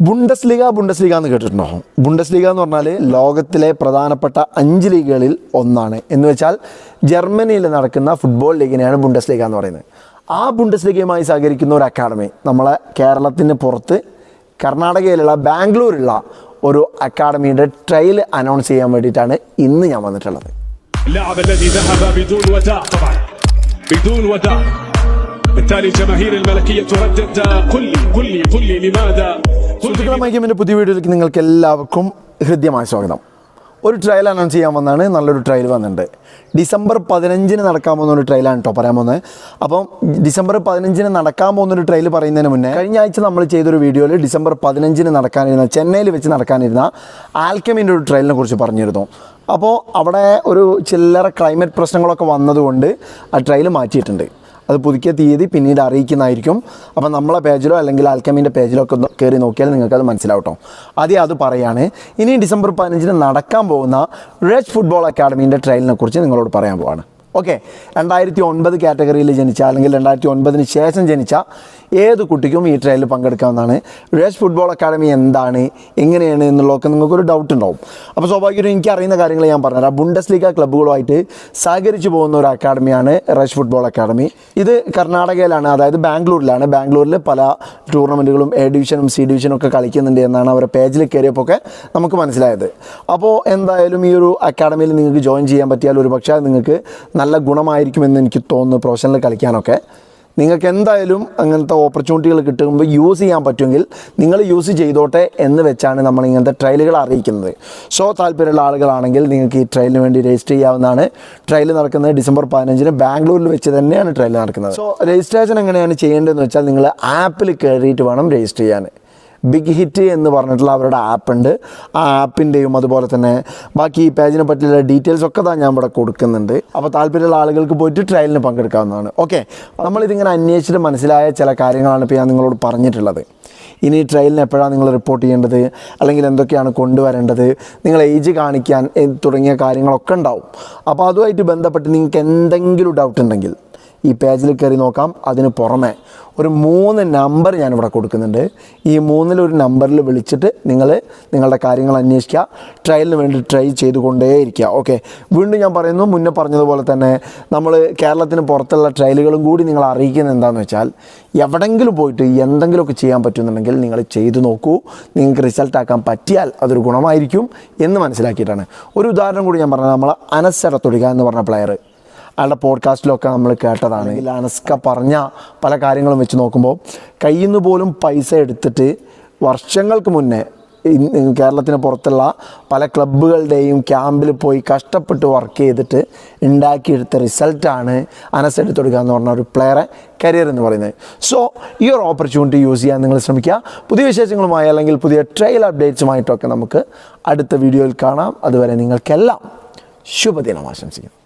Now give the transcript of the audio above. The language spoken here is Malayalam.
ബുണ്ടസ് ലീഗ ബുണ്ടസ് ലീഗ എന്ന് കേട്ടിട്ടുണ്ടോ ബുണ്ടസ് ലീഗ എന്ന് പറഞ്ഞാൽ ലോകത്തിലെ പ്രധാനപ്പെട്ട അഞ്ച് ലീഗുകളിൽ ഒന്നാണ് എന്ന് വെച്ചാൽ ജർമ്മനിയിൽ നടക്കുന്ന ഫുട്ബോൾ ലീഗിനെയാണ് ബുണ്ടസ് ലീഗ എന്ന് പറയുന്നത് ആ ബുണ്ടസ് ലീഗയുമായി സഹകരിക്കുന്ന ഒരു അക്കാഡമി നമ്മളെ കേരളത്തിന് പുറത്ത് കർണാടകയിലുള്ള ബാംഗ്ലൂരുള്ള ഒരു അക്കാഡമിയുടെ ട്രയൽ അനൗൺസ് ചെയ്യാൻ വേണ്ടിയിട്ടാണ് ഇന്ന് ഞാൻ വന്നിട്ടുള്ളത് اللاعب الذي ذهب بدون وداع طبعا بدون وداع بالتالي جماهير الملكية تردد قل لي قل لي قل لي لماذا قل لي സുഹൃത്തുക്കളെ പുതിയ വീഡിയോയിലേക്ക് നിങ്ങൾക്ക് എല്ലാവർക്കും ഹൃദ്യമായ സ്വാഗതം. ഒരു ട്രയൽ അനൗൺസ് ചെയ്യാൻ വന്നാണ് നല്ലൊരു ട്രയൽ വന്നിട്ടുണ്ട്. ഡിസംബർ പതിനഞ്ചിന് നടക്കാൻ പോകുന്ന ഒരു ട്രയലാണ് കേട്ടോ പറയാൻ പോകുന്നത്. അപ്പം ഡിസംബർ പതിനഞ്ചിന് നടക്കാൻ പോകുന്ന ഒരു ട്രയൽ പറയുന്നതിന് മുന്നേ കഴിഞ്ഞ ആഴ്ച നമ്മൾ ചെയ്തൊരു വീഡിയോയിൽ ഡിസംബർ പതിനഞ്ചിന് നടക്കാനിരുന്ന ചെന്നൈയിൽ വെച്ച് നടക്കാനിരുന്ന ആൽക്കമിന്റെ ഒരു ട്രയലിനെ കുറിച്ച് പറഞ്ഞിരുന്നു. അപ്പോൾ അവിടെ ഒരു ചില്ലറ ക്ലൈമറ്റ് പ്രശ്നങ്ങളൊക്കെ വന്നതുകൊണ്ട് ആ ട്രയൽ മാറ്റിയിട്ടുണ്ട്. അത് പുതുക്കിയ തീയതി പിന്നീട് അറിയിക്കുന്നതായിരിക്കും. അപ്പോൾ നമ്മളെ പേജിലോ അല്ലെങ്കിൽ ആൽക്കമീന്റെ പേജിലോ ഒക്കെ കയറി നോക്കിയാൽ നിങ്ങൾക്കത് മനസ്സിലാവും കേട്ടോ ആദ്യം അത് പറയാണ്. ഇനി ഡിസംബർ പതിനഞ്ചിന് നടക്കാൻ പോകുന്ന റെഡ് ഫുട്ബോൾ അക്കാഡമീന്റെ ട്രയലിനെ കുറിച്ച് നിങ്ങളോട് പറയാൻ പോവാണ്. ഓക്കെ രണ്ടായിരത്തി ഒൻപത് കാറ്റഗറിയിൽ ജനിച്ച അല്ലെങ്കിൽ രണ്ടായിരത്തി ഒൻപതിന് ശേഷം ജനിച്ച ഏത് കുട്ടിക്കും ഈ ട്രയലിൽ പങ്കെടുക്കാവുന്നതാണ്? റേസ് ഫുട്ബോൾ അക്കാഡമി എന്താണ്? എങ്ങനെയാണ് എന്നുള്ളതൊക്കെ നിങ്ങൾക്കൊരു ഡൗട്ട് ഉണ്ടാവും. അപ്പോൾ സ്വാഭാവികമായിട്ടും എനിക്ക് അറിയുന്ന കാര്യങ്ങൾ ഞാൻ പറഞ്ഞുതരാം. ബുണ്ടസ് ലീഗ ക്ലബ്ബുകളുമായിട്ട് സഹകരിച്ചു പോകുന്ന ഒരു അക്കാഡമിയാണ് റേഷ് ഫുട്ബോൾ അക്കാഡമി ഇത് കർണാടകയിലാണ് അതായത് ബാംഗ്ലൂരിലാണ്. ബാംഗ്ലൂരിൽ പല ടൂർണമെന്റുകളും എ ഡിവിഷനും സി ഡിവിഷനും ഒക്കെ കളിക്കുന്നുണ്ട് എന്നാണ് അവരുടെ പേജിൽ കയറിയപ്പോൾ ഒക്കെ നമുക്ക് മനസ്സിലായത്. അപ്പോൾ എന്തായാലും ഈ ഒരു അക്കാഡമിയിൽ നിങ്ങൾക്ക് ജോയിൻ ചെയ്യാൻ പറ്റിയാൽ ഒരു പക്ഷേ നിങ്ങൾക്ക് നല്ല ഗുണമായിരിക്കുമെന്ന് എനിക്ക് തോന്നുന്നു പ്രൊഫഷണൽ കളിക്കാനൊക്കെ. നിങ്ങൾക്ക് എന്തായാലും അങ്ങനത്തെ ഓപ്പർച്യൂണിറ്റികൾ കിട്ടുമ്പോൾ യൂസ് ചെയ്യാൻ പറ്റുമെങ്കിൽ നിങ്ങൾ യൂസ് ചെയ്തോട്ടെ എന്ന് വെച്ചാണ് നമ്മൾ ഇങ്ങനത്തെ ട്രയലുകൾ അറിയിക്കുന്നത്. സോ താല്പര്യമുള്ള ആളുകളാണെങ്കിൽ നിങ്ങൾക്ക് ഈ ട്രയലിന് വേണ്ടി രജിസ്റ്റർ ചെയ്യാവുന്നതാണ്. ട്രയൽ നടക്കുന്നത് ഡിസംബർ പതിനഞ്ചിന് ബാംഗ്ലൂരിൽ വെച്ച് തന്നെയാണ് ട്രയൽ നടക്കുന്നത്. സോ രജിസ്ട്രേഷൻ എങ്ങനെയാണ് ചെയ്യേണ്ടതെന്ന് വെച്ചാൽ നിങ്ങൾ ആപ്പിൽ കയറിയിട്ട് വേണം രജിസ്റ്റർ ചെയ്യാൻ. ബിഗ് ഹിറ്റ് എന്ന് പറഞ്ഞിട്ടുള്ള അവരുടെ ആപ്പ് ഉണ്ട്. ആ ആപ്പിന്റെയും അതുപോലെ തന്നെ ബാക്കി ഈ പേജിനെ പറ്റിയുള്ള ഡീറ്റെയിൽസ് ഒക്കെ തന്നെ ഞാൻ ഇവിടെ കൊടുക്കുന്നുണ്ട്. അപ്പോൾ താല്പര്യമുള്ള ആളുകൾക്ക് പോയിട്ട് ട്രയലിന് പങ്കെടുക്കാവുന്നതാണ്. ഓക്കെ നമ്മളിതിങ്ങനെ അന്വേഷിച്ചിട്ട് മനസ്സിലായ ചില കാര്യങ്ങളാണ് ഇപ്പോൾ ഞാൻ നിങ്ങളോട് പറഞ്ഞിട്ടുള്ളത്. ഇനി ട്രയലിന് എപ്പോഴാണ് നിങ്ങൾ റിപ്പോർട്ട് ചെയ്യേണ്ടത്? അല്ലെങ്കിൽ എന്തൊക്കെയാണ് കൊണ്ടുവരേണ്ടത്? നിങ്ങൾ ഏജ് കാണിക്കാൻ തുടങ്ങിയ കാര്യങ്ങളൊക്കെ ഉണ്ടാവും. അപ്പോൾ അതുമായിട്ട് ബന്ധപ്പെട്ട് നിങ്ങൾക്ക് എന്തെങ്കിലും ഡൗട്ട് ഉണ്ടെങ്കിൽ ഈ പേജിൽ കയറി നോക്കാം. അതിന് പുറമെ ഒരു മൂന്ന് നമ്പർ ഞാനിവിടെ കൊടുക്കുന്നുണ്ട്. ഈ മൂന്നിലൊരു നമ്പറിൽ വിളിച്ചിട്ട് നിങ്ങൾ നിങ്ങളുടെ കാര്യങ്ങൾ അന്വേഷിക്കുക. ട്രയലിന് വേണ്ടി ട്രൈ ചെയ്തുകൊണ്ടേയിരിക്കുക. ഓക്കെ. വീണ്ടും ഞാൻ പറയുന്നു മുന്നേ പറഞ്ഞതുപോലെ തന്നെ നമ്മൾ കേരളത്തിന് പുറത്തുള്ള ട്രയലുകളും കൂടി നിങ്ങൾ അറിയിക്കുന്നത് എന്താണെന്ന് വെച്ചാൽ എവിടെങ്കിലും പോയിട്ട് എന്തെങ്കിലുമൊക്കെ ചെയ്യാൻ പറ്റുന്നുണ്ടെങ്കിൽ നിങ്ങൾ ചെയ്തു നോക്കൂ. നിങ്ങൾക്ക് റിസൾട്ട് ആക്കാൻ പറ്റിയാൽ അതൊരു ഗുണമായിരിക്കും എന്ന് മനസ്സിലാക്കിയിട്ടാണ്. ഒരു ഉദാഹരണം കൂടി ഞാൻ പറഞ്ഞത് നമ്മൾ അനസ്സരത്തൊടിക എന്ന് പറഞ്ഞ പ്ലെയർ അയാളുടെ പോഡ്കാസ്റ്റിലൊക്കെ നമ്മൾ കേട്ടതാണ്. അനസ്ക പറഞ്ഞ പല കാര്യങ്ങളും വെച്ച് നോക്കുമ്പോൾ കയ്യിൽ നിന്ന് പോലും പൈസ എടുത്തിട്ട് വർഷങ്ങൾക്ക് മുന്നേ കേരളത്തിന് പുറത്തുള്ള പല ക്ലബ്ബുകളുടെയും ക്യാമ്പിൽ പോയി കഷ്ടപ്പെട്ട് വർക്ക് ചെയ്തിട്ട് ഉണ്ടാക്കിയെടുത്ത റിസൾട്ടാണ് അനസ് എടുത്തെടുക്കുക എന്ന് പറഞ്ഞ ഒരു പ്ലെയറെ കരിയർ എന്ന് പറയുന്നത്. സോ ഈ ഒരു ഓപ്പർച്യൂണിറ്റി യൂസ് ചെയ്യാൻ നിങ്ങൾ ശ്രമിക്കുക. പുതിയ വിശേഷങ്ങളുമായി അല്ലെങ്കിൽ പുതിയ ട്രെയിൽ അപ്ഡേറ്റ്സുമായിട്ടൊക്കെ നമുക്ക് അടുത്ത വീഡിയോയിൽ കാണാം. അതുവരെ നിങ്ങൾക്കെല്ലാം ശുഭദിനം ആശംസിക്കുന്നു.